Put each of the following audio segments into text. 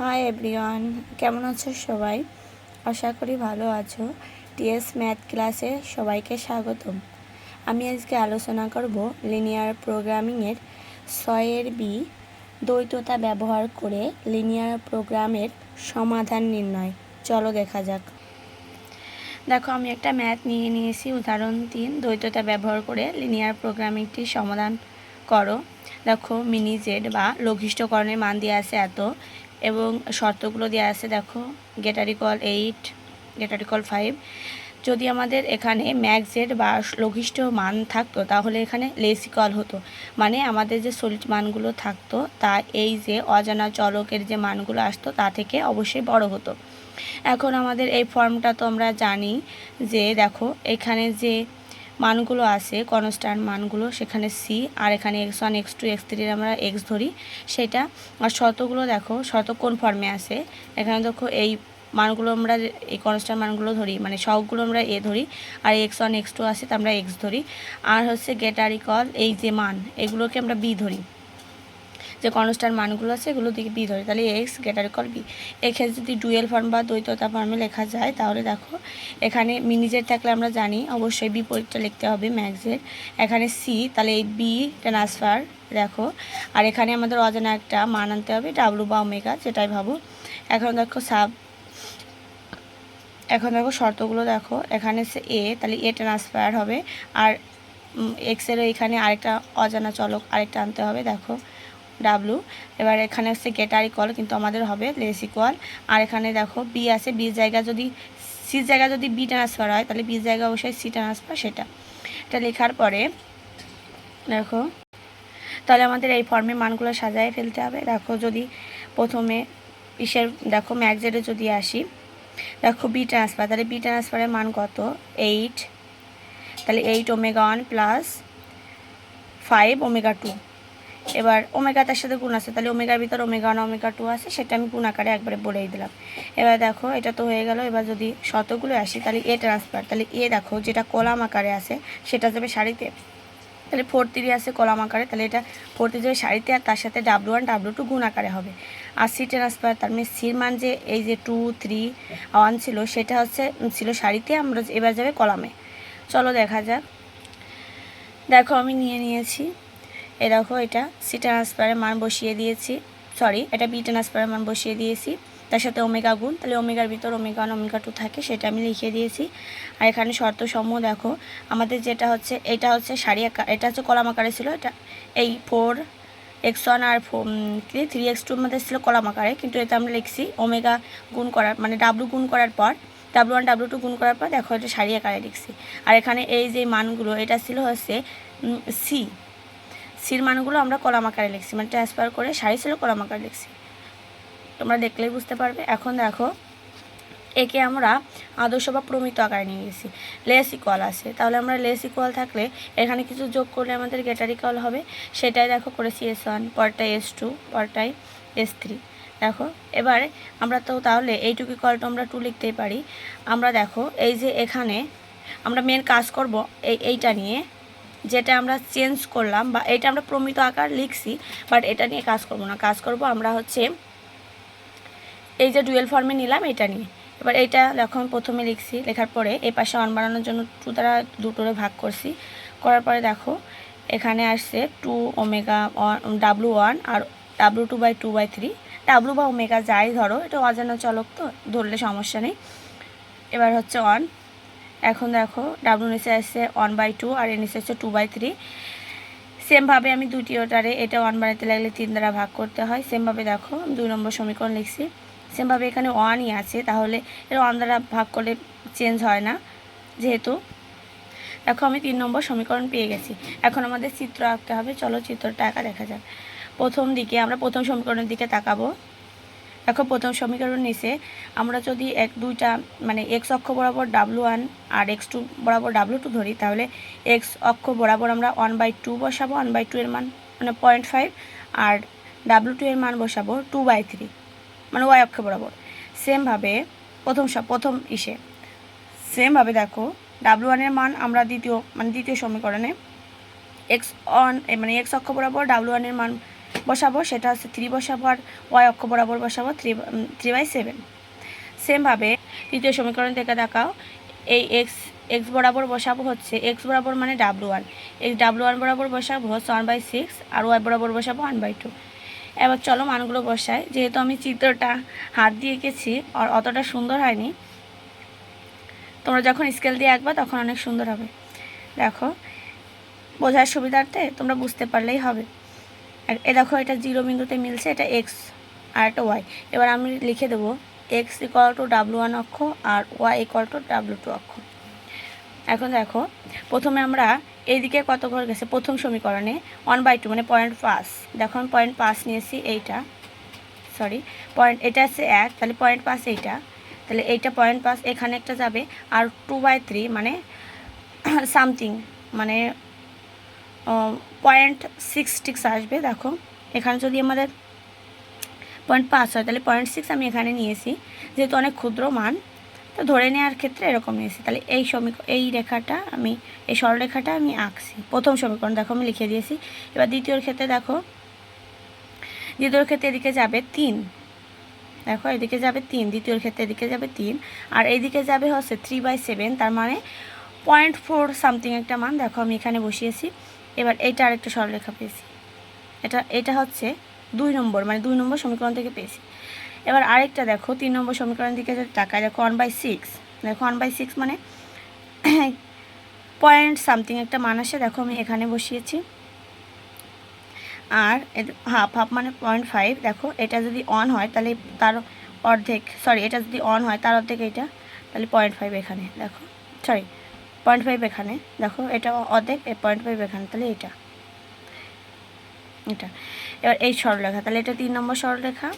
Hi everyone কেমন আছো সবাই? আশা করি ভালো আছো। টিএস ম্যাথ ক্লাসে সবাইকে স্বাগতম। আমি আজকে আলোচনা করব লিনিয়ার প্রোগ্রামিংয়ের ছয়ের বি, দ্বৈততা ব্যবহার করে লিনিয়ার প্রোগ্রামের সমাধান নির্ণয়। চলো দেখা যাক। দেখো, আমি একটা ম্যাথ নিয়ে নিয়েছি। উদাহরণ তিন, দ্বৈততা ব্যবহার করে লিনিয়ার প্রোগ্রামিংটি সমাধান করো। দেখো মিনি জেড বা লঘিষ্ঠকরণের মান দিয়ে আছে এত। এবং শর্তগুলো দেওয়া আছে, দেখো গেটারিকল এইট গেটারিকল ফাইভ যদি আমাদের এখানে ম্যাক্সের বা লঘিষ্ঠ মান থাকতো, তাহলে এখানে লেসিকল হতো। মানে আমাদের যে সলিড মানগুলো থাকতো, তা এই যে অজানা চলকের যে মানগুলো আসতো, তা থেকে অবশ্যই বড় হতো। এখন আমাদের এই ফর্মটা তো আমরা জানি যে, দেখো, এখানে যে মানগুলো আছে কনস্ট্যান্ট মানগুলো, সেখানে সি আর এখানে X one X two X থ্রির আমরা এক্স ধরি, সেটা, আর শতগুলো দেখো, শত কোন ফর্মে আছে? এখানে দেখো এই মানগুলো আমরা এই কনস্ট্যান্ট মানগুলো ধরি মানে সবগুলো আমরা এ ধরি, আর এক্স ওয়ান এক্স টু আছে, তা আমরা এক্স ধরি। আর হচ্ছে গেটারিকল এই যে মান, এগুলোকে আমরা বি ধরি। যে কনস্ট্যান্ট মানগুলো আছে, এগুলো দিকে বি ধরে। তাহলে এক্স গেটার কল বি এক্ষেত্রে যদি ডুয়েল ফর্ম বা দ্বৈততা ফর্মে লেখা যায়, তাহলে দেখো, এখানে মিনিজের থাকলে আমরা জানি, অবশ্যই বিপরীতটা লিখতে হবে ম্যাক্সের। এখানে সি তাহলে এই বি ট্রান্সফার দেখো। আর এখানে আমাদের অজানা একটা মান আনতে হবে ডাব্লু বা ওমেগা যেটাই ভাবো এখন দেখো সাব এখন দেখো শর্তগুলো দেখো। এখানে সে এ তাহলে এ ট্রান্সফার হবে। আর এক্সেরও এখানে আরেকটা অজানা চলক আরেকটা আনতে হবে, দেখো। ডাব্লু এবার এখানে হচ্ছে গেটার ইকুয়াল কিন্তু আমাদের হবে লেস ইকুয়াল আর এখানে দেখো বি আছে বি জায়গা যদি সি জায়গা যদি বি ট্রান্সফার হয়, তাহলে বি জায়গা অবশ্যই সি ট্রান্সফার সেটা। এটা লেখার পরে, দেখো, তাহলে আমাদের এই ফর্মে মানগুলো সাজায় ফেলতে হবে। দেখো যদি প্রথমে ইসের, দেখো ম্যাকজেডে যদি আসি, দেখো বি ট্রান্সফার তাহলে বি ট্রান্সফারের মান কত? এইট তাহলে eight omega one plus five omega two এবার ওমেগা তার সাথে গুণ আছে, তাহলে ওমেগার ভিতর ওমেগা ওয়ান, ওমেগা টু আছে, সেটা আমি গুণ আকারে একবারে বলেই দিলাম। এবার দেখো, এটা তো হয়ে গেল, এবার যদি শতগুলো আসি, তাহলে এ ট্রান্সফার তাহলে এ দেখো, যেটা কলাম আকারে আছে, সেটা যাবে শাড়িতে তাহলে ফোর থ্রি আছে কলাম আকারে, তাহলে এটা ফোর থ্রি যাবে শাড়িতে আর তার সাথে ডাব্লু ওয়ান ডাব্লু টু গুণ আকারে হবে। আর সি ট্রান্সফার তার মানে সির মান যে এই যে টু থ্রি ওয়ান ছিল, সেটা হচ্ছে ছিল শাড়িতে আমরা এবার যাবে কলামে। চলো দেখা যাক। দেখো, আমি নিয়ে নিয়েছি। এ দেখো এটা সি ট্রান্সফারের মান বসিয়ে দিয়েছি। সরি এটা বি ট্রান্সফারের মান বসিয়ে দিয়েছি। তার সাথে ওমেগা গুণ, তাহলে ওমেগার ভিতর ওমেগা ওয়ান, ওমেগা টু থাকে, সেটা আমি লিখে দিয়েছি। আর এখানে শর্ত সমূহ দেখো, আমাদের যেটা হচ্ছে, এটা হচ্ছে সারি আকার, এটা হচ্ছে কলাম আকারে ছিল, এটা এই ফোর এক্স ওয়ান আর কি থ্রি এক্স টুর মধ্যে ছিল কলাম আকারে, কিন্তু এটা আমরা লিখছি ওমেগা গুণ করার মানে ডাব্লু গুণ করার পর ডাব্লু ওয়ান ডাব্লু টু গুণ করার পর দেখো এটা সারি আকারে লিখছি। আর এখানে এই যে মানগুলো, এটা ছিল হচ্ছে সি সির মানগুলো আমরা কলাম আকারে লিখছি মানে ট্রান্সফার করে সারি ছিল কলাম আকারে লিখছি। তোমরা দেখলেই বুঝতে পারবে। এখন দেখো, একে আমরা আদর্শ বা প্রমিত আকারে নিয়ে গেছি। লেস ইকুয়াল আছে। তাহলে আমরা লেস ইকুয়াল থাকলে এখানে কিছু যোগ করলে আমাদের গেটার ইকুয়াল হবে। সেটাই দেখো করেছি এস ওয়ান পরটাই এস টু পরটাই এস থ্রি দেখো, এবার আমরা তো তাহলে এইটুকু ইকুয়ালটা আমরা টু লিখতেই পারি। আমরা দেখো, এই যে এখানে আমরা মেন কাজ করব এই, এইটা নিয়ে। যেটা আমরা চেঞ্জ করলাম বা এটা আমরা প্রমিত আকার লিখছি বাট এটা নিয়ে কাজ করব না। কাজ করব আমরা হচ্ছে এই যে ডুয়েল ফর্মে নিলাম এটা নিয়ে। এবার এইটা আমি প্রথমে লিখছি, লেখার পরে এই পাশে অন বানানোর জন্য টু দ্বারা দুটোরে ভাগ করছি। করার পরে দেখো এখানে আসছে two omega W one R W two by two by three W বা ওমেগা যাই ধরো, এটা অজানা চলক তো, ধরলে সমস্যা নেই। এবার হচ্ছে ওয়ান এখন দেখো ডাব্লু নিচে আসছে ওয়ান বাই টু আর এর নিচে হচ্ছে টু বাই থ্রি সেমভাবে আমি দুটি ওটারে এটা ওয়ান বানাতে লাগলে তিন দ্বারা ভাগ করতে হয়। সেমভাবে দেখো, দুই নম্বর সমীকরণ লিখছি। সেমভাবে এখানে ওয়ানই আছে, তাহলে এটা ওয়ান দ্বারা ভাগ করলে চেঞ্জ হয় না, যেহেতু দেখো আমি তিন নম্বর সমীকরণ পেয়ে গেছি। এখন আমাদের চিত্র আঁকতে হবে, চলো চিত্রটা আঁকা দেখা যাক। প্রথম দিকে, আমরা প্রথম সমীকরণের দিকে তাকাবো। দেখো প্রথম সমীকরণ নিচে আমরা যদি এক দুইটা মানে এক্স অক্ষ বরাবর ডাব্লু ওয়ান আর এক্স টু বরাবর ডাব্লু টু ধরি, তাহলে এক্স অক্ষ বরাবর আমরা ওয়ান বাই টু বসাবো ওয়ান বাই টু এর মান মানে পয়েন্ট ফাইভ আর ডাব্লু টু এর মান বসাবো টু বাই থ্রি মানে ওয়াই অক্ষ বরাবর। সেমভাবে প্রথম প্রথম ইসে। সেমভাবে দেখো ডাব্লু ওয়ানের মান আমরা দ্বিতীয় মানে দ্বিতীয় সমীকরণে এক্স অন মানে এক্স অক্ষ বরাবর ডাব্লু ওয়ানের মান বসাবো, সেটা হচ্ছে থ্রি বসাবো আর ওয়াই অক্ষ বরাবর বসাবো থ্রি থ্রি বাই সেভেন সেমভাবে তৃতীয় সমীকরণ থেকে দেখাও, এই এক্স এক্স বরাবর বসাবো হচ্ছে এক্স বরাবর মানে W one X W one বরাবর বসাবো হচ্ছে ওয়ান বাই সিক্স আর ওয়াই বরাবর বসাবো ওয়ান বাই টু এবার চলো মানগুলো বসাই, যেহেতু আমি চিত্রটা হাত দিয়ে এঁকেছি, আর অতটা সুন্দর হয়নি, তোমরা যখন স্কেল দিয়ে আঁকবা তখন অনেক সুন্দর হবে। দেখো, বোঝার সুবিধার্থে তোমরা বুঝতে পারলেই হবে। এ দেখো, এটা জিরো বিন্দুতে মিলছে, এটা এক্স আর একটা ওয়াই এবার আমি লিখে দেবো X equal to W one অক্ষ আর Y equal to W two অক্ষ। এখন দেখো, প্রথমে আমরা এইদিকে কত করে গেছে? প্রথম সমীকরণে ওয়ান বাই টু মানে পয়েন্ট পাঁচ দেখো, আমি পয়েন্ট পাঁচ নিয়েছি এইটা। সরি পয়েন্ট এটা আছে এক, তাহলে পয়েন্ট পাঁচ এইটা। তাহলে এইটা পয়েন্ট পাঁচ এখানে একটা যাবে। আর টু বাই থ্রি মানে সামথিং মানে পয়েন্ট সিক্স সিক্স আসবে, দেখো। এখানে যদি আমাদের পয়েন্ট পাঁচ হয়, তাহলে পয়েন্ট সিক্স আমি এখানে নিয়েছি। যেহেতু অনেক ক্ষুদ্র মান, তো ধরে নেওয়ার ক্ষেত্রে এরকম নিয়েছি। তাহলে এই সমীকরণ এই রেখাটা আমি, এই সরলরেখাটা আমি আঁকছি, প্রথম সমীকরণ। দেখো, আমি লিখে দিয়েছি। এবার দ্বিতীয়র ক্ষেত্রে দেখো দ্বিতীয়র ক্ষেত্রে এদিকে যাবে তিন। দেখো, এদিকে যাবে তিন দ্বিতীয়র ক্ষেত্রে এদিকে যাবে তিন। আর এইদিকে যাবে হচ্ছে থ্রি বাই সেভেন তার মানে পয়েন্ট ফোর সামথিং একটা মান, দেখো আমি এখানে বসিয়েছি। এবার এইটা আরেকটা সরলরেখা পেয়েছি। এটা এটা হচ্ছে দুই নম্বর মানে দুই নম্বর সমীকরণ থেকে পেয়েছি। এবার আরেকটা দেখো, তিন নম্বর সমীকরণ দিকে যদি তাকায়, দেখো ওয়ান বাই সিক্স দেখো ওয়ান বাই সিক্স মানে পয়েন্ট সামথিং একটা মান আসে। দেখো আমি এখানে বসিয়েছি। আর হাফ হাফ মানে পয়েন্ট ফাইভ দেখো এটা যদি অন হয়, তাহলে তার অর্ধেক সরি এটা যদি অন হয়, তার অর্ধেক এটা তাহলে পয়েন্ট ফাইভ এখানে, দেখো সরি পয়েন্ট ফাইভ এখানে। দেখো, এটা অর্ধেক এ পয়েন্ট ফাইভ এখানে, তাহলে এটা এটা। এবার এই সরলরেখা, তাহলে এটা তিন নম্বর সরলরেখা।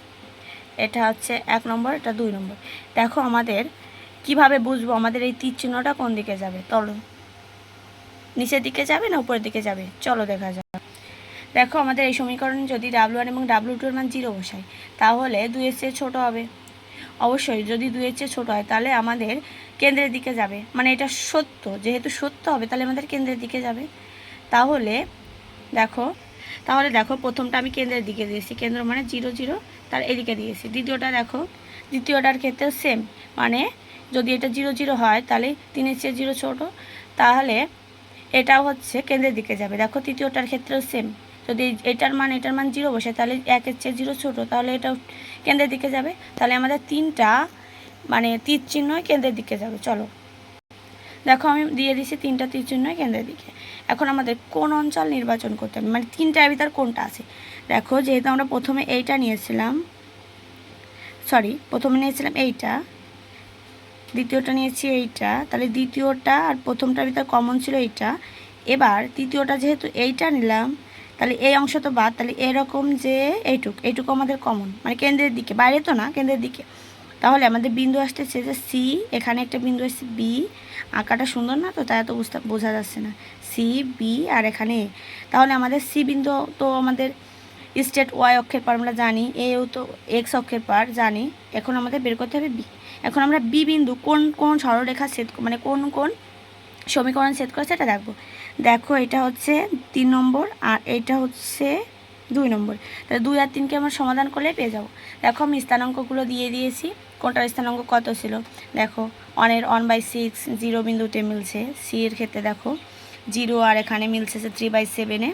এটা হচ্ছে এক নম্বর, এটা দুই নম্বর। দেখো আমাদের কীভাবে বুঝব আমাদের এই তীর চিহ্নটা কোন দিকে যাবে? চলো নিচের দিকে যাবে না উপরের দিকে যাবে? চলো দেখা যাক। দেখো আমাদের এই সমীকরণে যদি ডাব্লু ওয়ান এবং ডাব্লু টুর মান জিরো বসাই, তাহলে দুইয়ের চেয়ে ছোটো হবে। অবশ্যই যদি দুইয়ের চেয়ে ছোটো হয়, তাহলে আমাদের কেন্দ্রের দিকে যাবে। মানে এটা সত্য। যেহেতু সত্য হবে, তাহলে আমাদের কেন্দ্রের দিকে যাবে। তাহলে দেখো তাহলে দেখো, প্রথমটা আমি কেন্দ্রের দিকে দিয়েছি। কেন্দ্র মানে জিরো জিরো, তার এদিকে দিয়েছি। দ্বিতীয়টা দেখো, দ্বিতীয়টার ক্ষেত্রে সেম মানে যদি এটা জিরো জিরো হয়, তাহলে তিনের চেয়ে জিরো ছোটো। তাহলে এটাও হচ্ছে কেন্দ্রের দিকে যাবে। দেখো, তৃতীয়টার ক্ষেত্রেও সেম যদি এটার মান এটার মান জিরো বসে, তাহলে একের চেয়ে জিরো ছোটো। তাহলে এটাও কেন্দ্রের দিকে যাবে। তাহলে আমাদের তিনটা মানে তীর চিহ্নই কেন্দ্রের দিকে যাবে, চলো। দেখো আমি দিয়ে দিছি তিনটা তীর চিহ্নই কেন্দ্রের দিকে। এখন আমাদের কোন অঞ্চল নির্বাচন করতে হবে? মানে তিনটার ভিতর কোনটা আছে? দেখো, যেহেতু আমরা প্রথমে এইটা নিয়েছিলাম সরি প্রথমে নিয়েছিলাম এইটা, দ্বিতীয়টা নিয়েছি এইটা, তাহলে দ্বিতীয়টা আর প্রথমটার ভিতর কমন ছিল এইটা। এবার তৃতীয়টা যেহেতু এইটা নিলাম, তাহলে এই অংশ তো বাদ, তাহলে এরকম যে এইটুক, এইটুকু আমাদের কমন মানে কেন্দ্রের দিকে। বাইরে তো না, কেন্দ্রের দিকে। তাহলে আমাদের বিন্দু আসতেছে যে সি এখানে একটা বিন্দু আসছে বি আঁকাটা সুন্দর না তো? তাই এত বুঝতে, বোঝা যাচ্ছে না। সি বি আর এখানে তাহলে আমাদের সি বিন্দু তো আমাদের স্টেট ওয়াই অক্ষের পার আমরা জানি এও তো এক্স অক্ষের পার জানি। এখন আমাদের বের করতে হবে বি এখন আমরা বি বিন্দু কোন কোন সরলরেখা সেট মানে কোন কোন সমীকরণ সেট করে সেটা দেখব। দেখো এটা হচ্ছে তিন নম্বর আর এইটা হচ্ছে দুই নম্বর। তাহলে দুই আর তিনকে আমরা সমাধান করলে পেয়ে যাব। দেখো আমি স্থানাঙ্কগুলো দিয়ে দিয়েছি। কোনটার স্থানাঙ্ক কত ছিল? দেখো অনের ওয়ান বাই সিক্স জিরো বিন্দুতে মিলছে। সি এর ক্ষেত্রে দেখো জিরো আর এখানে মিলছে থ্রি বাই সেভেনে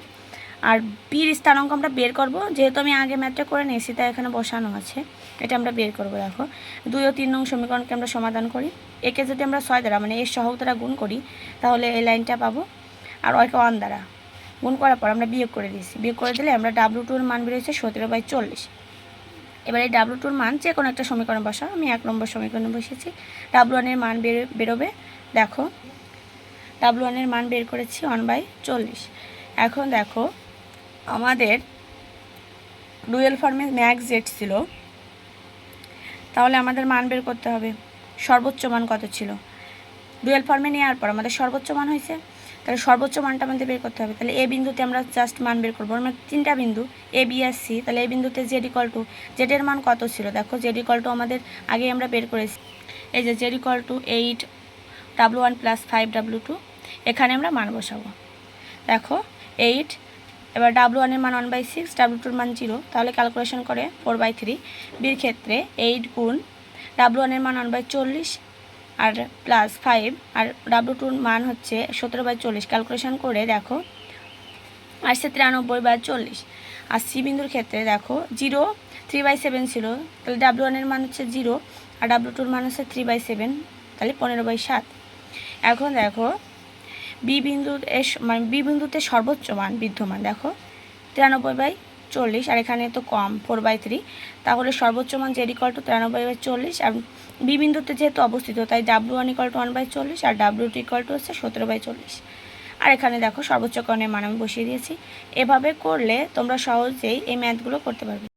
আর বির স্থানাঙ্ক আমরা বের করব। যেহেতু আমি আগে ম্যাথটা করে নিয়েছি, তাই এখানে বসানো আছে। এটা আমরা বের করব, দেখো। দুই ও তিন নং সমীকরণকে আমরা সমাধান করি। একে যদি আমরা ছয় দ্বারা মানে এর সহগ দ্বারা গুণ করি, তাহলে এই লাইনটা পাবো। আর ওইকে ওয়ান দ্বারা। গুণ করার পর আমরা বিয়োগ করে দিয়েছি। বিয়োগ করে দিলে আমরা ডাব্লু টুর মান বেরোচ্ছে সতেরো বাই চল্লিশ। এবার এই ডাব্লু টুর মান যে কোনো একটা সমীকরণ বসা আমি এক নম্বর সমীকরণে বসেছি ডাব্লু ওয়ানের মান বের বেরোবে, দেখো। ডাব্লু ওয়ানের মান বের করেছি ওয়ান বাই চল্লিশ। এখন দেখো, আমাদের ডুয়েল ফর্মে ম্যাক্স জেড ছিল। তাহলে আমাদের মান বের করতে হবে। সর্বোচ্চ মান কত ছিল? ডুয়েল ফর্মে নেওয়ার পর আমাদের সর্বোচ্চ মান হয়েছে তাহলে সর্বোচ্চ মানটা আমাদের বের করতে হবে। তাহলে এ বিন্দুতে আমরা জাস্ট মান বের করব। আমরা তিনটা বিন্দু এ বি আর সি তাহলে এই বিন্দুতে জেড ইকল টু জেডের মান কত ছিল? দেখো জেড ইকল টু আমাদের আগে আমরা বের করেছি। এই যে Z equal to eight W one plus five W two এখানে আমরা মান বসাবো। দেখো এইট এবার ডাব্লু ওয়ানের মান ওয়ান বাই সিক্স ডাব্লু টুর মান জিরো তাহলে ক্যালকুলেশন করে ফোর বাই থ্রি বির ক্ষেত্রে এইট গুণ ডাব্লু ওয়ানের মান ওয়ান বাই চল্লিশ আর প্লাস ফাইভ আর ডাব্লু টুর মান হচ্ছে সতেরো বাই চল্লিশ। ক্যালকুলেশন করে দেখো, আসছে তিরানব্বই বাই চল্লিশ। আর সি বিন্দুর ক্ষেত্রে দেখো জিরো থ্রি বাই সেভেন ছিল। তাহলে ডাব্লু ওয়ানের মান হচ্ছে জিরো আর ডাব্লু টুর মান হচ্ছে থ্রি বাই সেভেন তাহলে পনেরো বাই সাত। এখন দেখো বি বিন্দুর এস মানে বি বিন্দুতে সর্বোচ্চ মান, বিদ্যমান, দেখো, তিরানব্বই বাই চল্লিশ, আর এখানে তো কম ফোর বাই থ্রি তাহলে সর্বোচ্চ মান জেড ইকল টু তিরানব্বই বাই চল্লিশ, আর বিবিন্দুতে যেহেতু অবস্থিত, তাই W one equal to one by চল্লিশ, আর ডাব্লু টু ইকল টু হচ্ছে সতেরো বাই চল্লিশ। আর এখানে দেখো সর্বোচ্চ কর্ণের মান আমি বসিয়ে দিয়েছি। এভাবে করলে তোমরা সহজেই এই ম্যাথগুলো করতে পারবে।